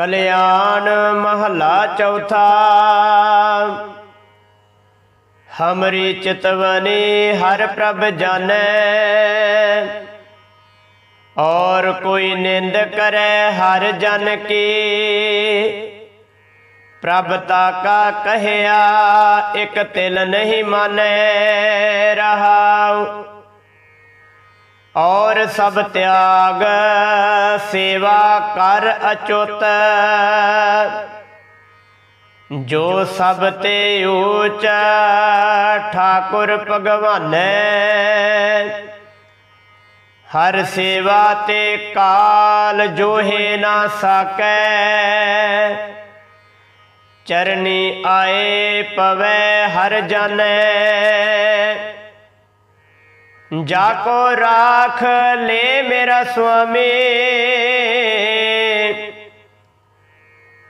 ਕਲਿਆਣ ਮਹਲਾ ਚੌਥਾ। ਹਮਰੀ ਚਿਤਵਨੀ ਹਰ ਪ੍ਰਭ ਜਾਣੈ। ਔਰ ਕੋਈ ਨਿੰਦ ਕਰੈ ਹਰ ਜਨ ਕੀ। ਪ੍ਰਭ ਤਾ ਕਾ ਕਹਿਆ, ਇਕ ਤਿਲ ਨਹੀਂ ਮਾਨੈ ਰਹਾਉ। ਔਰ ਸਭ ਤਿਆਗ, ਸੇਵਾ ਕਰ ਅਚੁੱਤ। ਜੋ ਸਭ ਤੇ ਊਚ ਠਾਕੁਰ ਭਗਵਾਨੈ, ਹਰ ਸੇਵਾ ਤੇ ਕਾਲ ਜੋਹੇ ਨਾ ਸਕੈ। ਚਰਨੀ ਆਏ ਪਵੈ ਹਰ ਜਾਣੈ ਜਾ ਕੋ ਰਾਖ ਲੈ ਮੇਰਾ ਸੁਆਮੀ।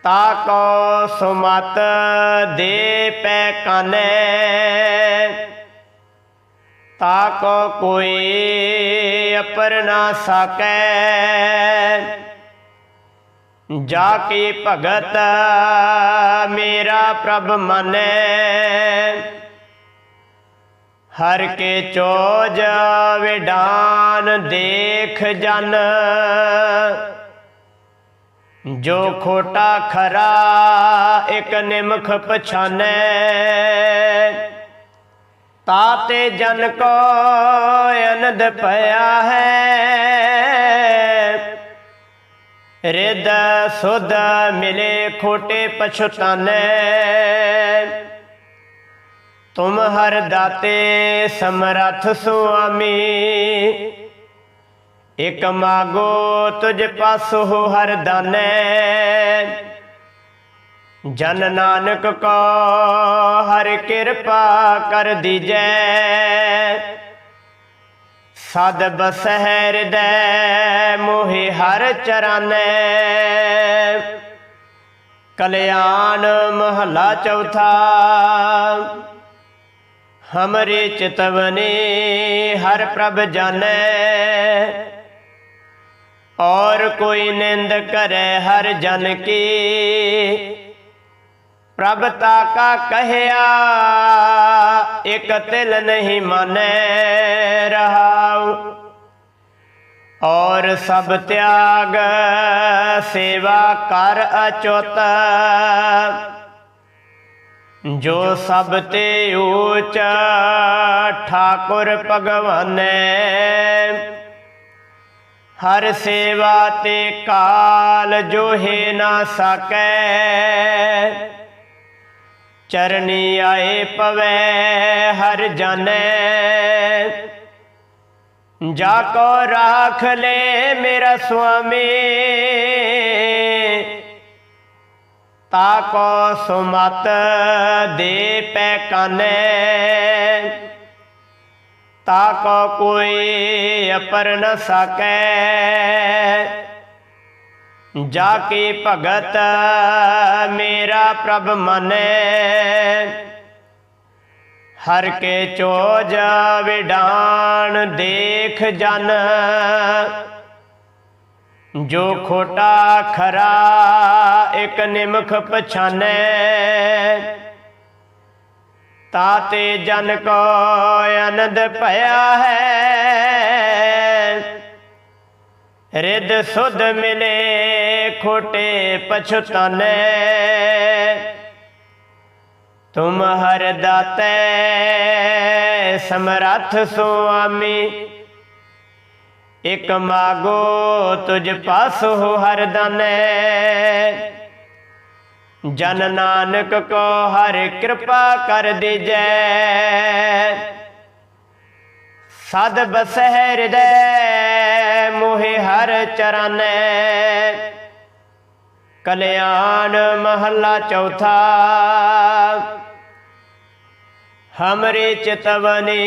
ਤਾ ਕੋ ਸੁਮਤ ਦੇ ਪੈ ਕਾਨੈ। ਤਾ ਕੋ ਕੋਈ ਅਪਰ ਨਾ ਸਕੈ। ਜਾ ਕੀ ਭਗਤ ਮੇਰਾ ਪ੍ਰਭ ਮਨੈ। ਹਰ ਕੇ ਚੋਜ ਵਿਡਾਨ ਦੇਖ ਜਨ। ਜੋ ਖੋਟਾ ਖਰਾ ਇਕ ਨਿਮਖ ਪਛਾਨੈ। ਤਾਤੇ ਜਨ ਕੋ ਅਨੰਦ ਪਿਆ ਹੈ। ਰਿਦ ਸੁਧ ਮਿਲੇ ਖੋਟੇ ਪਛਤਾਨੈ। ਤੁਮ ਹਰ ਦਾਤੇ ਸਮਰਥ ਸੁਆਮੀ। ਇਕ ਮਾਗੋ ਤੁਝ ਪਾਸੋ ਹਰ ਦਾਨੈ। ਜਨ ਨਾਨਕ ਕੋ ਹਰ ਕਿਰਪਾ ਕਰ ਦੀਜੈ। ਸਦ ਬਸਹਿ ਹਿਰਦੈ ਮੋਹਿ ਹਰ ਚਰਾਨੈ। ਕਲਿਆਣ ਮਹਲਾ ਚੌਥਾ। ਹਮਰੇ ਚਿਤਵਨੇ ਹਰ ਪ੍ਰਭ ਜਾਣੈ ਔਰ ਕੋਈ ਨਿੰਦ ਕਰੈ ਹਰ ਜਨ ਕੀ ਪ੍ਰਭ ਤਾ ਕਾ ਕਹਿਆ ਇਕ ਤਿਲ ਨਹੀਂ ਮਾਨੈ ਰਹਾਉ ਔਰ ਸਭ ਤਿਆਗ ਸੇਵਾ ਕਰ ਅਚੁੱਤ ਜੋ ਸਭ ਤੇ ਊਚ ਠਾਕੁਰ ਭਗਵਾਨੈ, ਹਰ ਸੇਵਾ ਤੇ ਕਾਲ ਜੋਹੇ ਨਾ ਸਕੈ, ਚਰਨੀ ਆਏ ਪਵੈ ਹਰ ਜਾਣੈ। ਜਾ ਕੋ ਰਾਖ ਲੈ ਮੇਰਾ ਸੁਆਮੀ ਤਾ ਕੋ ਸੁਮਤ ਦੇ ਪੈ ਕਾਨੈ। ਤਾ ਕੋ ਕੋਈ ਅਪਰ ਨ ਸਕੈ। ਜਾ ਕੇ ਭਗਤ ਮੇਰਾ ਪ੍ਰਭ ਮਨੈ। ਹਰ ਕੇ ਚੋਜ ਵਿਡਾਨ ਦੇਖ ਜਨ। ਜੋ ਖੋਟਾ ਖਰਾ ਇਕ ਨਿਮਖ ਪਛਾਨੈ, ਤਾਤੇ ਜਨ ਕੋ ਆਨੰਦ ਭਇਆ ਹੈ। ਰਿਦ ਸੁਧ ਮਿਲੇ ਖੋਟੇ ਪਛਤਾਨੈ, ਤੁਮ ਹਰ ਦਾਤੈ ਸਮਰੱਥ ਸੁਆਮੀ। ਇਕ ਮਾਗੋ ਤੁਝ ਪਾਸੋ ਹਰ ਦਾਨੈ। ਜਨ ਨਾਨਕ ਕੋ ਹਰ ਕਿਰਪਾ ਕਰ ਦੀਜੈ। ਸਦ ਬਸਹਿ ਹਿਰਦੈ ਮੋਹਿ ਹਰ ਚਰਨੈ। ਕਲਿਆਣ ਮਹੱਲਾ ਚੌਥਾ। ਹਮਰੇ ਚਿਤਵਨੀ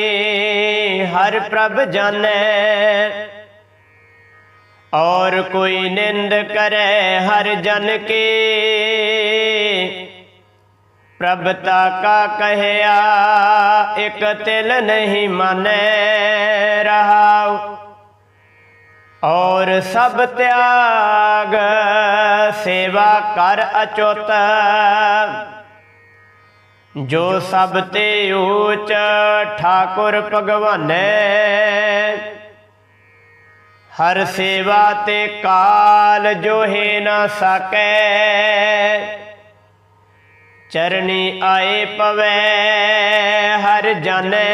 ਹਰ ਪ੍ਰਭ ਜਾਣੈ। ਔਰ ਕੋਈ ਨਿੰਦ ਕਰੈ ਹਰ ਜਨ ਕੀ। ਪ੍ਰਭ ਤਾ ਕਾ ਕਹਿਆ, ਇਕ ਤਿਲ ਨਹੀਂ ਮਾਨੈ ਰਹਾਉ। ਔਰ ਸਭ ਤਿਆਗ ਸੇਵਾ ਕਰ ਅਚੁੱਤ। ਜੋ ਸਭ ਤੇ ਊਚ ਠਾਕੁਰ ਭਗਵਾਨੇ ਹਰ ਸੇਵਾ ਤੇ ਕਾਲ ਜੋਹੇ ਨਾ ਸਕੈ। ਚਰਨੀ ਆਏ ਪਵੈ, ਹਰ ਜਾਣੈ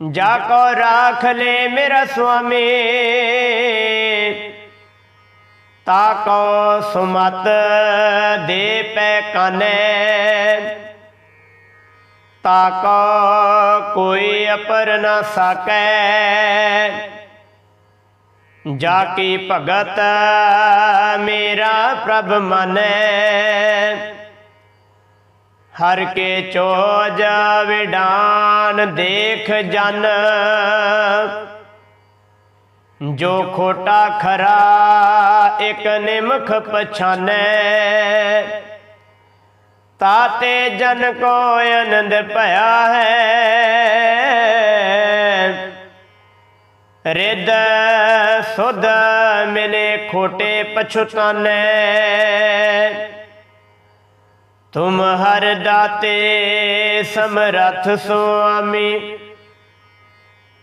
ਜਾ ਕੋ ਰਾਖ ਲੈ ਮੇਰਾ ਸੁਆਮੀ, ਤਾ ਕੋ ਸੁਮਤ ਦੇ ਪੈ ਕਾਨੇ। ਤਾ ਕੋਈ ਅਪਰ ਨ ਸਕੈ। ਜਾ ਕੀ ਭਗਤ ਮੇਰਾ ਪ੍ਰਭ ਮਨੈ। ਹਰ ਕੇ ਚੋਜ ਵਿਡਾਨ ਦੇਖ ਜਨ। ਜੋ ਖੋਟਾ ਖਰਾ ਇਕ ਨਿਮਖ ਪਛਾਨੈ। ਤਾਤੇ ਜਨ ਕੋ ਆਨੰਦ ਭਇਆ ਹੈ। ਰਿਦ ਸੁਧ ਮਿਲੇ ਖੋਟੇ ਪਛੁਤਾਨੇ ਤੁਮ ਹਰ ਦਾਤੇ ਸਮਰਥ ਸੁਆਮੀ।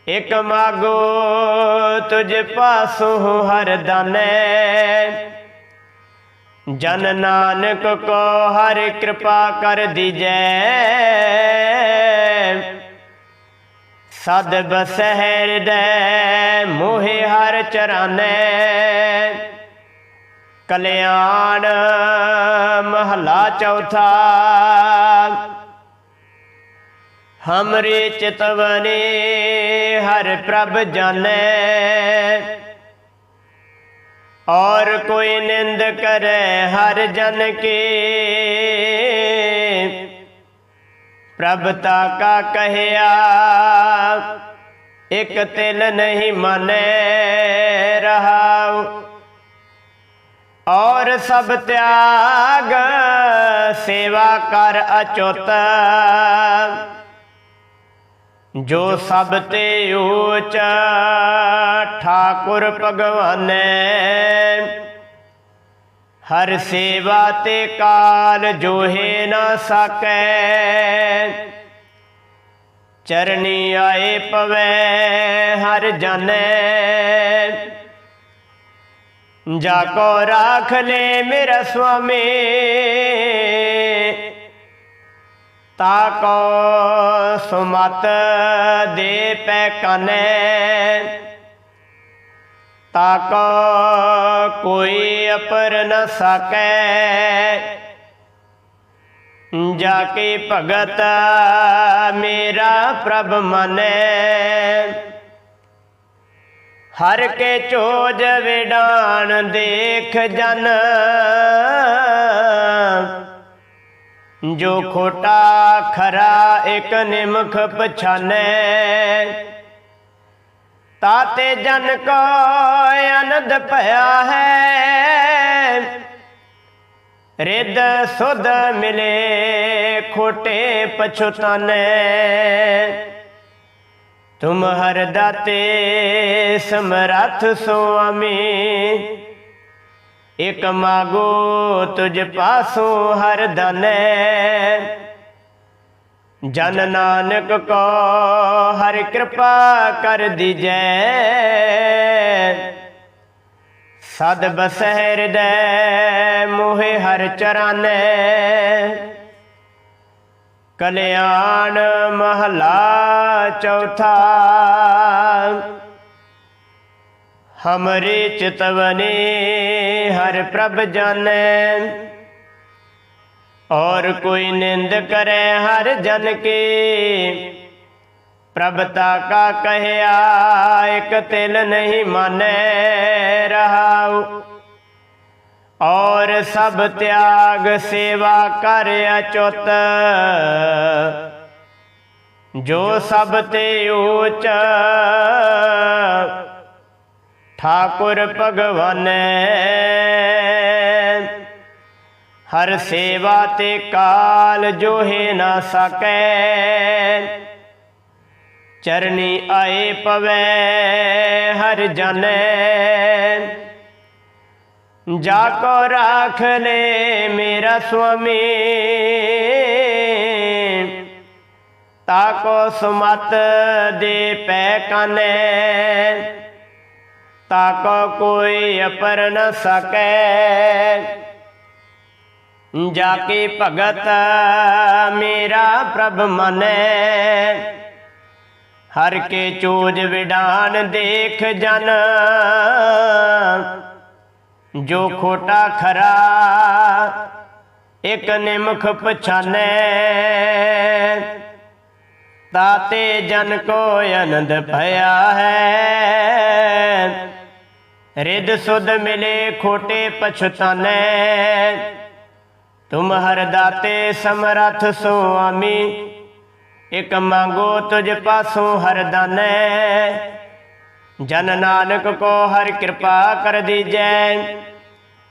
ਇਕ ਮਾਗੋ ਤੁਝ ਪਾਸੋਂ ਹਰ ਦਾਨੇ। ਜਨ ਨਾਨਕ ਕੋ ਹਰ ਕਿਰਪਾ ਕਰ ਦੀਜੈ। ਸਦ ਬਸਹਿਰ ਦੇ ਮੋਹਿ ਹਰ ਚਰਾਨੇ। ਕਲਿਆਣ ਮਹਲਾ ਚੌਥਾ। ਹਮਰੇ ਚਿਤਵਨੇ ਹਰ ਪ੍ਰਭ ਜਾਣੈ ਔਰ ਕੋਈ ਨਿੰਦ ਕਰੇ ਹਰ ਜਨ ਕੇ। ਪ੍ਰਭ ਤਾ ਕਾ ਕਹਿਆ, ਇਕ ਤਿਲ ਨਹੀਂ ਮਨੇ ਰਹਾਉ। ਔਰ ਸਭ ਤਿਆਗ, ਸੇਵਾ ਕਰ ਅਚੁੱਤ। ਜੋ ਸਭ ਤੇ ਊਚ ਠਾਕੁਰ ਭਗਵਾਨੈ, ਹਰ ਸੇਵਾ ਤੇ ਕਾਲ ਜੋਹੇ ਨਾ ਸਕੈ। ਚਰਨੀ ਆਏ ਪਵੈ, ਹਰ ਜਾਣੈ ਜਾ ਕੋ ਰਾਖ ਲੈ ਮੇਰਾ ਸੁਆਮੀ ਤਾ ਕੋ ਸੁਮਤ ਦੇ ਪੈ ਕਾਨੇ। ਤਾ ਕੋ ਕੋਈ ਅਪਰ ਨ ਸਕੈ। ਜਾ ਕੇ ਭਗਤ ਮੇਰਾ ਪ੍ਰਭ ਮਨੈ। ਹਰ ਕੇ ਚੋਜ ਵਿਡਾਨ ਦੇਖ ਜਨ। ਜੋ ਖੋਟਾ ਖਰਾ ਇਕ ਨਿਮਖ ਪਛਾਨੈ। ਤਾਤੇ ਜਨ ਕੋ ਆਨੰਦ ਭਇਆ ਹੈ। ਰਿੱਧ ਸੁਧ ਮਿਲੇ ਖੋਟੇ ਪਛੁਤਾਨੇ। ਤੁਮ ਹਰ ਦਾਤੇ ਸਮਰੱਥ ਸੁਆਮੀ। ਇਕ ਮਾਗੋ ਤੁਝ ਪਾਸੋਂ ਹਰ ਦਾਨੇ ਜਨ ਨਾਨਕ ਕੋ ਹਰ ਕਿਰਪਾ ਕਰ ਦੀਜੈ। ਸਦ ਬਸਹਿਰ ਦੇ ਮੋਹਿ ਹਰ ਚਰਾਨੇ ਕਲਿਆਣ ਮਹਲਾ ਚੌਥਾ ਹਮਰੇ ਚਿਤਵਨੇ ਹਰ ਪ੍ਰਭ ਜਾਣੈ ਔਰ ਕੋਈ ਨਿੰਦ ਕਰੇ ਹਰ ਜਨ ਕੀ ਪ੍ਰਭਤਾ ਕਾ ਕਹਿਆ ਇਕ ਤਿਲ ਨਹੀਂ ਮਾਨੈ ਰਹਾਉ ਔਰ ਸਭ ਤਿਆਗ ਸੇਵਾ ਕਰ ਅਚੁੱਤ ਜੋ ਸਭ ਤੇ ਊਚ ਠਾਕੁਰ ਭਗਵਾਨੇ ਹਰ ਸੇਵਾ ਤੇ ਕਾਲ ਜੋਹੇ ਨਾ ਸਕੈ ਚਰਨੀ ਆਏ ਪਵੈ ਹਰ ਜਾਣੈ ਜਾ ਕੋ ਰਾਖ ਲੈ ਮੇਰਾ ਸੁਆਮੀ ਤਾ ਕੋ ਸੁਮਤ ਦੇ ਪੈ ਕਨੇ ਤਾਕੋ ਕੋਈ ਅਪਰ ਨ ਸਕੈ। ਜਾ ਕੇ ਭਗਤ ਮੇਰਾ ਪ੍ਰਭ ਮਨੈ। ਹਰ ਕੇ ਚੋਜ ਵਿਡਾਨ ਦੇਖ ਜਨ। ਜੋ ਖੋਟਾ ਖਰਾ, ਇਕ ਨਿਮਖ ਪਛਾਨੈ। ਤਾਤੇ ਜਨ ਕੋ ਆਨੰਦ ਭਇਆ ਹੈ। ਰਿਦ ਸੁਧ ਮਿਲੇ ਖੋਟੇ ਪਛਤਾਨੈ। ਤੁਮ ਹਰ ਦਾਤੇ ਸਮਰਥ ਸੁਆਮੀ, ਇਕ ਮੰਗੋ ਤੁਝ ਪਾਸੋਂ ਹਰ ਦਾਨੈ। ਜਨ ਨਾਨਕ ਕੋ ਹਰ ਕਿਰਪਾ ਕਰ ਦੀਜੈ,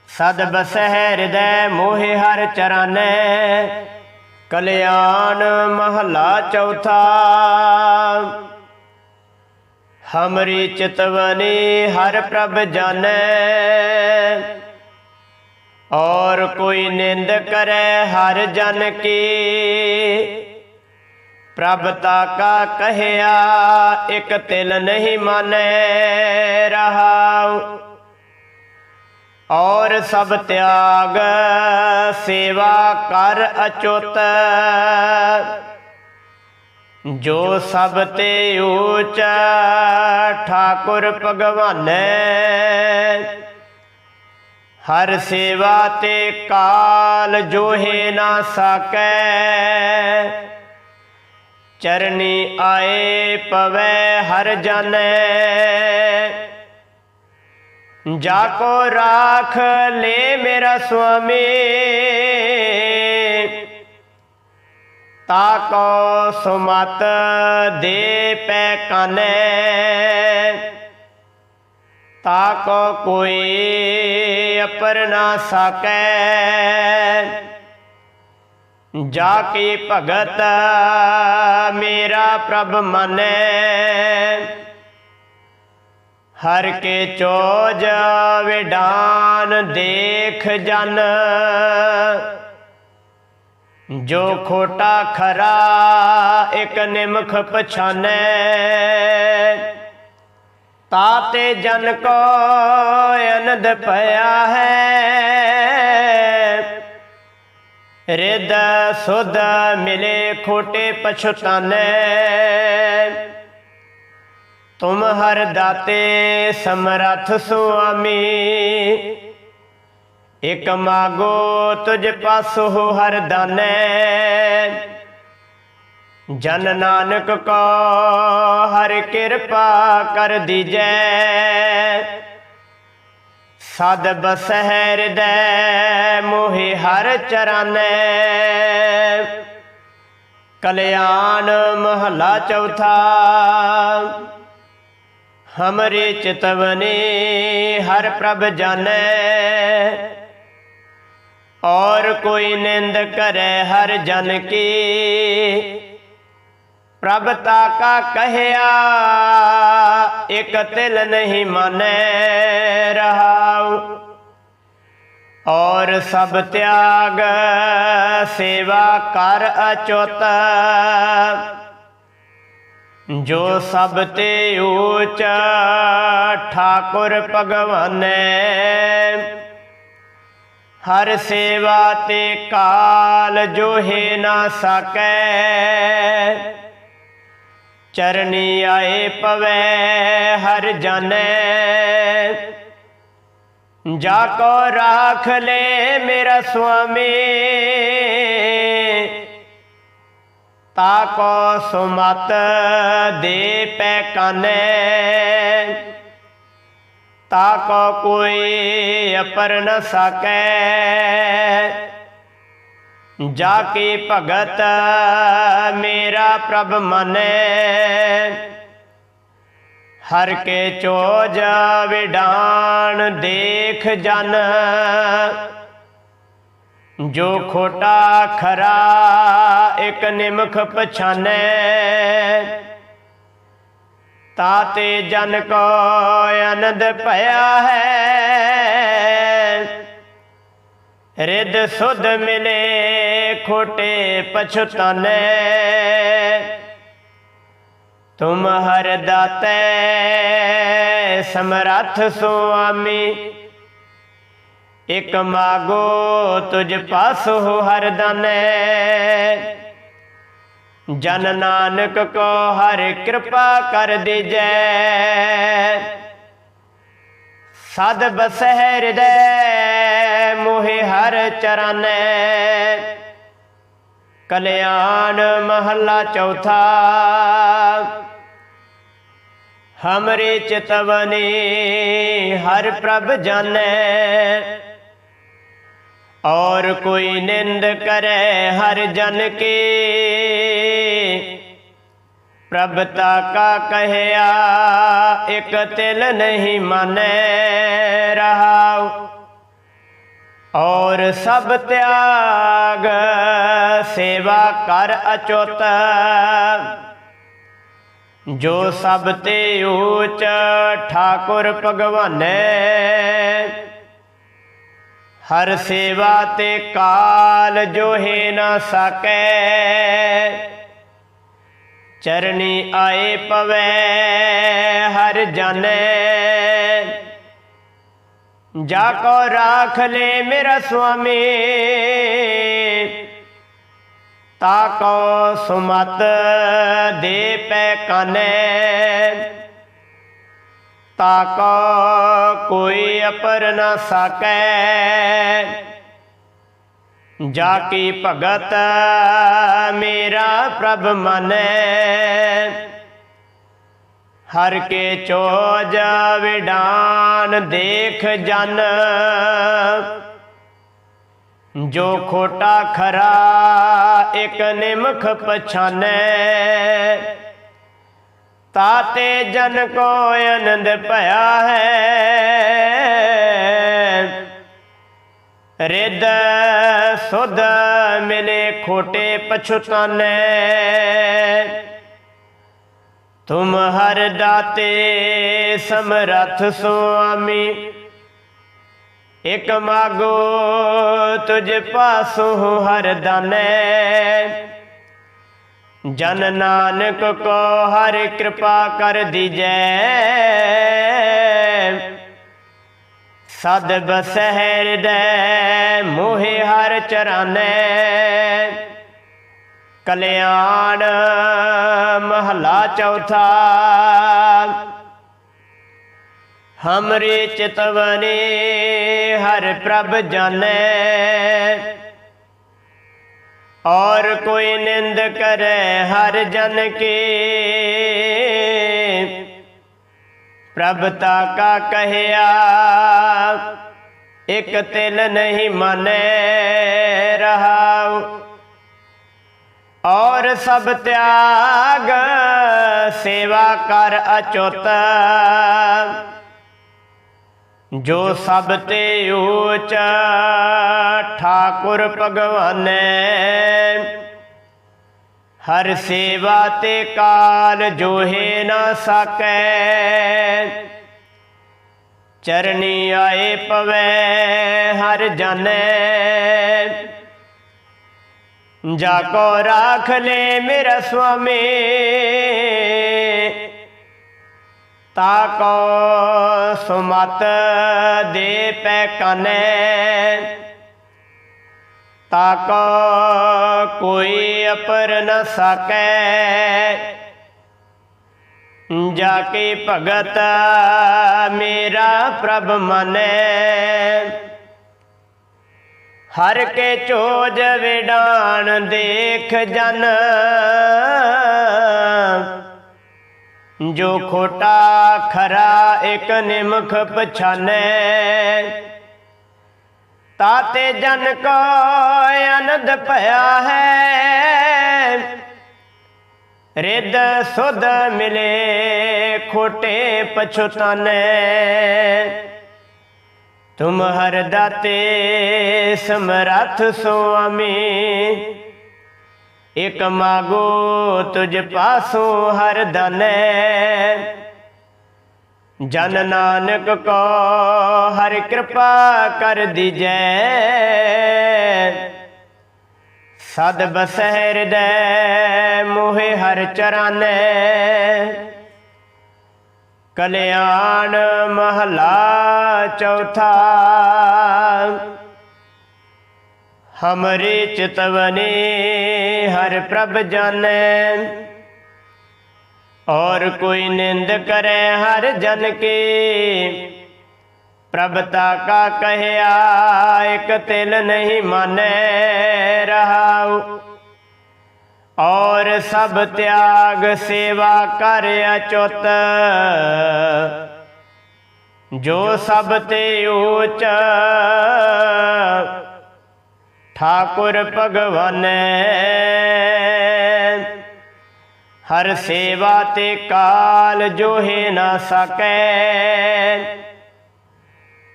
ਸਦ ਬਸਹਿ ਹਿਰਦੈ ਮੋਹਿ ਹਰ ਚਰਾਨੈ। ਕਲਿਆਣ ਮਹਲਾ ਚੌਥਾ ਹਮਰੀ ਚਿਤਵਨੀ ਹਰ ਪ੍ਰਭ ਜਾਣੈ। ਔਰ ਕੋਈ ਨਿੰਦ ਕਰੈ ਹਰ ਜਨ ਕੀ। ਪ੍ਰਭ ਤਾ ਕਾ ਕਹਿਆ, ਇਕ ਤਿਲ ਨਹੀਂ ਮਾਨੈ ਰਹਾਉ। ਔਰ ਸਭ ਤਿਆਗ ਸੇਵਾ ਕਰ ਅਚੁੱਤ। ਜੋ ਸਭ ਤੇ ਊਚ ਠਾਕੁਰ ਭਗਵਾਨੈ, ਹਰ ਸੇਵਾ ਤੇ ਕਾਲ ਜੋਹੇ ਨਾ ਸਕੈ। ਚਰਨੀ ਆਏ ਪਵੈ ਹਰ ਜਾਣੈ। ਜਾ ਕੋ ਰਾਖ ਲੈ ਮੇਰਾ ਸੁਆਮੀ ਤਾ ਕੋ ਸੁਮਤ ਦੇ ਪੈ ਕਾਨੈ। ਤਾ ਕੋ ਕੋਈ ਅਪਰ ਨਾ ਸਕੈ। ਜਾ ਕੇ ਭਗਤ ਮੇਰਾ ਪ੍ਰਭ ਮਨੈ। ਹਰ ਕੇ ਚੋਜ ਵਿਡਾਨ ਦੇਖ ਜਨ। ਜੋ ਖੋਟਾ ਖਰਾ, ਇਕ ਨਿਮਖ ਪਛਾਨੈ। ਤਾਤੇ ਜਨ ਕੋ ਅਨੰਦ ਪਿਆ ਹੈ। ਰਿਦ ਸੁਧ ਮਿਲੇ ਖੋਟੇ ਪਛਤਾਨੈ। ਤੁਮ ਹਰ ਦਾਤੇ ਸਮਰਥ ਸੁਆਮੀ। ਇਕ ਮਾਗੋ ਤੁਝ ਪਾਸੋ ਹਰ ਦਾਨੈ। ਜਨ ਨਾਨਕ ਕੋ ਹਰ ਕਿਰਪਾ ਕਰ ਦੀਜੈ। ਸਦ ਬਸਹਿਰ ਹਿਰਦੈ ਮੋਹਿ ਹਰ ਚਰਾਨੈ। ਕਲਿਆਣ ਮਹਲਾ ਚੌਥਾ। ਹਮਰੇ ਚਿਤਵਨੇ ਹਰ ਪ੍ਰਭ ਜਾਣੈ ਔਰ ਕੋਈ ਨਿੰਦ ਕਰੈ ਹਰ ਜਨ ਕੀ ਪ੍ਰਭ ਤਾ ਕਾ ਕਹਿਆ ਇਕ ਤਿਲ ਨਹੀਂ ਮਾਨੈ ਰਹਾਉ ਔਰ ਸਭ ਤਿਆਗ ਸੇਵਾ ਕਰ ਅਚੁੱਤ ਜੋ ਸਭ ਤੇ ਊਚ ਠਾਕੁਰ ਭਗਵਾਨੈ ਹਰ ਸੇਵਾ ਤੇ ਕਾਲ ਜੋਹੇ ਨਾ ਸਕੈ। ਚਰਨੀ ਆਏ ਪਵੈ, ਹਰ ਜਾਣੈ। ਜਾ ਕੋ ਰਾਖ ਲੈ ਮੇਰਾ ਸੁਆਮੀ, ਤਾ ਕੋ ਸੁਮਤ ਦੇ ਪੈ ਕਾਨੈ। ਤਾ ਕੋਈ ਅਪਰ ਨ ਸਕੈ। ਜਾ ਕੇ ਭਗਤ ਮੇਰਾ ਪ੍ਰਭ ਮਨੈ। ਹਰ ਕੇ ਚੋਜ ਵਿਡਾਨ ਦੇਖ ਜਨ। ਜੋ ਖੋਟਾ ਖਰਾ ਇਕ ਨਿਮਖ ਪਛਾਨੈ। ਤਾਤੇ ਜਨ ਕੋ ਆਨੰਦ ਭਇਆ ਹੈ। ਰਿੱਧ ਸੁਧ ਮਿਲੇ ਖੋਟੇ ਪਛਤਾਨੇ ਤੁਮ ਹਰ ਦਾਤੇ ਸਮਰੱਥ ਸੁਆਮੀ। ਇਕ ਮਾਗੋ ਤੁਝ ਪਾਸੋ ਹਰ ਦਾਨੇ। ਜਨ ਨਾਨਕ ਕੋ ਹਰ ਕਿਰਪਾ ਕਰ ਦੀਜੈ। ਸਦ ਬਸਹਿ ਹਿਰਦੈ ਮੋਹਿ ਹਰ ਚਰਨੈ। ਕਲਿਆਣ ਮਹੱਲਾ ਚੌਥਾ। ਹਮਰੇ ਚਿਤਵਨੇ ਹਰ ਪ੍ਰਭ ਜਾਣੈ। ਔਰ ਕੋਈ ਨਿੰਦ ਕਰੇ ਹਰ ਜਨ ਕੀ। ਪ੍ਰਭਤਾ ਕਾ ਕਹਿਆ, ਇਕ ਤਿਲ ਨਹੀਂ ਮਾਨੈ ਰਹਾਉ। ਔਰ ਸਭ ਤਿਆਗ, ਸੇਵਾ ਕਰ ਅਚੋਤ। ਜੋ ਸਭ ਤੇ ਊਚ ਠਾਕੁਰ ਭਗਵਾਨੈ ਹਰ ਸੇਵਾ ਤੇ ਕਾਲ ਜੋਹੇ ਨਾ ਸਕੈ। ਚਰਣੀ ਆਏ ਪਵੈ, ਹਰ ਜਾਣੈ। ਜਾ ਕੋ ਰਾਖ ਲੈ ਮੇਰਾ ਸੁਆਮੀ, ਤਾ ਕੋ ਸੁਮਤ ਦੇ ਪੈ ਕਾਨੈ। ਤਾ ਕੋਈ ਅਪਰ ਨਾ ਸਕੈ। ਜਾ ਕੀ ਭਗਤ ਮੇਰਾ ਪ੍ਰਭ ਮਨੈ। ਹਰ ਕੇ ਚੋਜ ਵਿਡਾਨ ਦੇਖ ਜਨ। ਜੋ ਖੋਟਾ ਖਰਾ ਇਕ ਨਿਮਖ ਪਛਾਨੈ। ਤਾਤੇ ਜਨ ਕੋ ਆਨੰਦ ਭਇਆ ਹੈ। ਰਿੱਧ ਸੁਧ ਮਿਲੇ ਖੋਟੇ ਪਛਤਾਨੇ ਤੁਮ ਹਰ ਦਾਤੇ ਸਮਰਥ ਸੁਆਮੀ। ਇਕ ਮਾਗੋ ਤੁਝ ਪਾਸੋਂ ਹਰ ਦਾਨੇ। ਜਨ ਨਾਨਕ ਕੋ ਹਰ ਕਿਰਪਾ ਕਰ ਦੀਜੈ। ਸਦ ਬਸਹਿਰ ਦੇ ਮੋਹਿ ਹਰ ਚਰਾਨੈ। ਕਲਿਆਣ ਮਹਲਾ ਚੌਥਾ। ਹਮਰੇ ਚਿਤਵਨੇ ਹਰ ਪ੍ਰਭ ਜਾਣੈ ਔਰ ਕੋਈ ਨਿੰਦ ਕਰੇ ਹਰ ਜਨ ਕੇ। ਪ੍ਰਭ ਤਾ ਕਾ ਕਹਿਆ, ਇਕ ਤਿਲ ਨਹੀਂ ਮਨੇ ਰਹਾਉ। ਔਰ ਸਭ ਤਿਆਗ, ਸੇਵਾ ਕਰ ਅਚੁੱਤ। ਜੋ ਸਭ ਤੇ ਊਚ ਠਾਕੁਰ ਭਗਵਾਨੈ। ਹਰ ਸੇਵਾ ਤੇ ਕਾਲ ਜੋਹੇ ਨਾ ਸਕੈ। ਚਰਨੀ ਆਏ ਪਵੈ, ਹਰ ਜਾਣੈ ਜਾ ਕੋ ਰਾਖ ਲੈ ਮੇਰਾ ਸੁਆਮੀ। ਤਾ ਕੋ ਸੁਮਤ ਦੇ ਪੈ ਕਨੈ। ਤਾ ਕੋ ਕੋਈ ਅਪਰ ਨ ਸਕੈ। ਜਾ ਕੇ ਭਗਤ ਮੇਰਾ ਪ੍ਰਭ ਮਨੈ। ਹਰ ਕੇ ਚੋਜ ਵਿਡਾਨ ਦੇਖ ਜਨ। ਜੋ ਖੋਟਾ ਖਰਾ ਇਕ ਨਿਮਖ ਪਛਾਨੈ। ਤਾਤੇ ਜਨ ਕੋ ਆਨੰਦ ਭਇਆ ਹੈ। ਰਿੱਧ ਸੁਧ ਮਿਲੇ ਖੋਟੇ ਪਛਤਾਨੈ। ਤੁਮ ਹਰ ਦਾਤੇ ਸਮਰੱਥ ਸੁਆਮੀ। ਇਕ ਮਾਗੋ ਤੁਝ ਪਾਸੋਂ ਹਰ ਦਨੈ ਜਨ ਨਾਨਕ ਕੋ ਹਰ ਕਿਰਪਾ ਕਰ ਦੀਜੈ। ਸਦ ਬਸਹਿ ਹਿਰਦੈ ਮੋਹਿ ਹਰ ਚਰਾਨੈ ਕਲਿਆਣ ਮਹਲਾ ਚੌਥਾ ਹਮਰੇ ਚਿਤਵਨੇ ਹਰ ਪ੍ਰਭ ਜਾਣੈ ਔਰ ਕੋਈ ਨਿੰਦ ਕਰੇ ਹਰ ਜਨ ਕੀ ਪ੍ਰਭਤਾ ਕਾ ਕਹਿਆ ਇਕ ਤਿਲ ਨਹੀਂ ਮਾਨੈ ਰਹਾਉ ਔਰ ਸਭ ਤਿਆਗ ਸੇਵਾ ਕਰ ਅਚੁੱਤ ਜੋ ਸਭ ਤੇ ਊਚ ਠਾਕੁਰ ਭਗਵਾਨੈ ਹਰ ਸੇਵਾ ਤੇ ਕਾਲ ਜੋਹੇ ਨਾ ਸਕੈ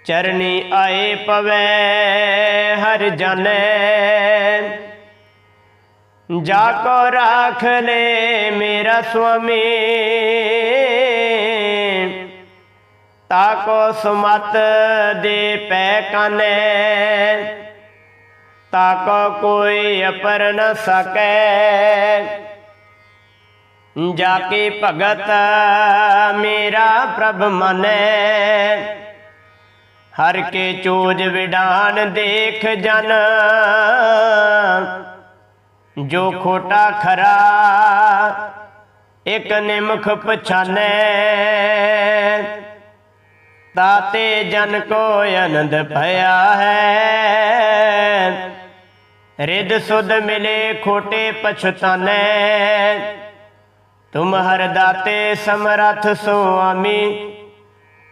ਚਰਨੀ ਆਏ ਪਵੈ ਹਰ ਜਾਣੈ ਜਾ ਕੋ ਰਾਖ ਲੈ ਮੇਰਾ ਸੁਆਮੀ ਤਾ ਕੋ ਸੁਮਤ ਦੇ ਪੈ ਕਾਨੇ ਤਾ ਕੋਈ ਅਪਰ ਨ ਸਕੈ। ਜਾ ਕੇ ਭਗਤ ਮੇਰਾ ਪ੍ਰਭ ਮਨੈ। ਹਰ ਕੇ ਚੋਜ ਵਿਡਾਨ ਦੇਖ ਜਨ। ਜੋ ਖੋਟਾ ਖਰਾ, ਇਕ ਨਿਮਖ ਪਛਾਨੈ। ਤਾਤੇ ਜਨ ਕੋ ਆਨੰਦ ਭਇਆ ਹੈ। ਰਿਦ ਸੁਧ ਮਿਲੇ ਖੋਟੇ ਪਛਤਾਨੈ ਤੁਮ ਹਰ ਦਾਤੇ ਸਮਰਥ ਸੁਆਮੀ।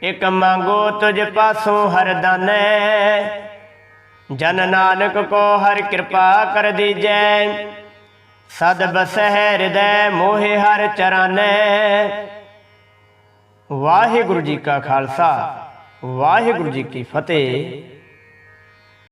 ਇਕ ਮੰਗੋ ਤੁਝ ਪਾਸੋਂ ਹਰ ਦਾਨੈ। ਜਨ ਨਾਨਕ ਕੋ ਹਰ ਕਿਰਪਾ ਕਰ ਦੀਜੈ। ਸਦ ਬਸਹਿ ਹਿਰਦੈ ਮੋਹਿ ਹਰ ਚਰਾਨੈ। ਵਾਹਿਗੁਰੂ ਜੀ ਕਾ ਖਾਲਸਾ, ਵਾਹਿਗੁਰੂ ਜੀ ਕੀ ਫਤਿਹ।